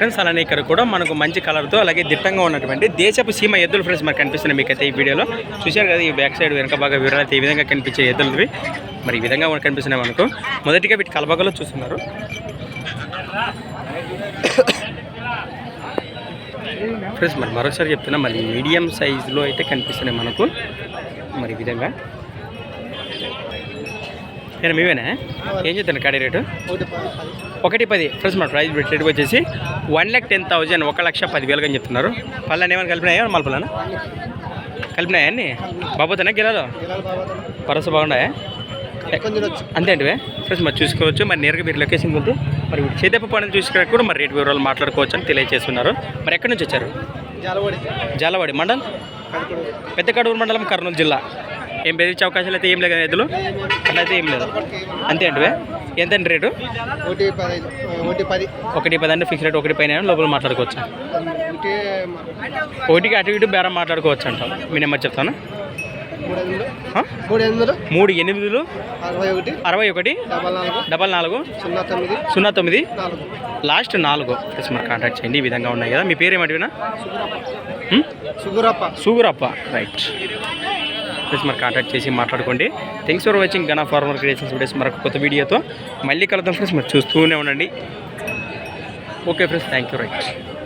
Friends అలానే ఇక్కడ కూడా మనకు మంచి కలర్తో అలాగే దిట్టంగా ఉన్నటువంటి దేశపు సీమ ఎద్దులు ఫ్రెండ్స్ మనకు కనిపిస్తున్నాయి మీకైతే ఈ వీడియోలో. చూశారు కదా ఈ బ్యాక్ సైడ్ వెనక బాగా వివరాలు అయితే ఈ విధంగా కనిపించే ఎద్దులవి. మరి ఈ విధంగా కనిపిస్తున్నాయి మనకు. మొదటిగా వీటి కలబగలో చూస్తున్నారు. ఫ్రెండ్స్ మరి మరొకసారి చెప్తున్నా మరి మీడియం సైజులో అయితే కనిపిస్తున్నాయి మనకు. మరి ఈ విధంగా. నేను మీవేనా? ఏం చెప్తాను కాడి రేటు? ఒకటి పది. ఫ్రెండ్స్ మన ప్రైస్ రేట్ వచ్చేసి వన్ ల్యాక్ టెన్ థౌజండ్ ఒక లక్ష పదివేలుగా అని చెప్తున్నారు. పళ్ళని ఏమైనా కలిపినాయా? మలపలనా కలిపినాయా అన్ని? బాబోతేనా గిరాలో? భరోసా బాగున్నాయా అంతే అండి ఫ్రెండ్స్ మరి చూసుకోవచ్చు. మరి నేరుగా మీరు లొకేషన్ ఉంటే మరి చేతప్ప పనులు చూసుకున్నా కూడా మరి రేటు వివరాలు మాట్లాడుకోవచ్చు అని తెలియజేస్తున్నారు. మరి ఎక్కడి నుంచి వచ్చారు? జాలవాడి. మండలం? పెద్ద కడూరు మండలం కర్నూలు జిల్లా. ఏం బెదిరించే అవకాశాలు అయితే ఏం లేదు కదా ఎద్దులు? అట్లా అయితే ఏం లేదు. అంతే అండి ఎంతండి రేటు? ఒకటి పదహైదు ఒకటి పది. ఒకటి పది అంటే ఫిక్స్ రేట్ ఒకటి పైన లోపల మాట్లాడుకోవచ్చు? ఒకటి ఒకటికి అటు ఇటు బేరం మాట్లాడుకోవచ్చు అంటాం. మీ నెంబర్ చెప్తాను. మూడు ఎనిమిదిలు? అరవై ఒకటి. డబల్ నాలుగు. సున్నా తొమ్మిది. సున్నా తొమ్మిది. నాలుగు. లాస్ట్ నాలుగు. ప్లస్ మరి కాంటాక్ట్ చేయండి. ఈ విధంగా ఉన్నాయి కదా. మీ పేరు ఏమంటివినా సుగురప్ప. సూగురప్ప. రైట్. చెప్పేసి మరి కాంటాక్ట్ చేసి మాట్లాడుకోండి. థ్యాంక్స్ ఫర్ వాచింగ్ గనా ఫార్మర్ క్రియేషన్స్ వీడియోస్ మరొక కొత్త వీడియోతో మళ్ళీ కలుద్దాం ఫ్రెండ్స్ మరి చూస్తూనే ఉండండి. Okay friends thank you right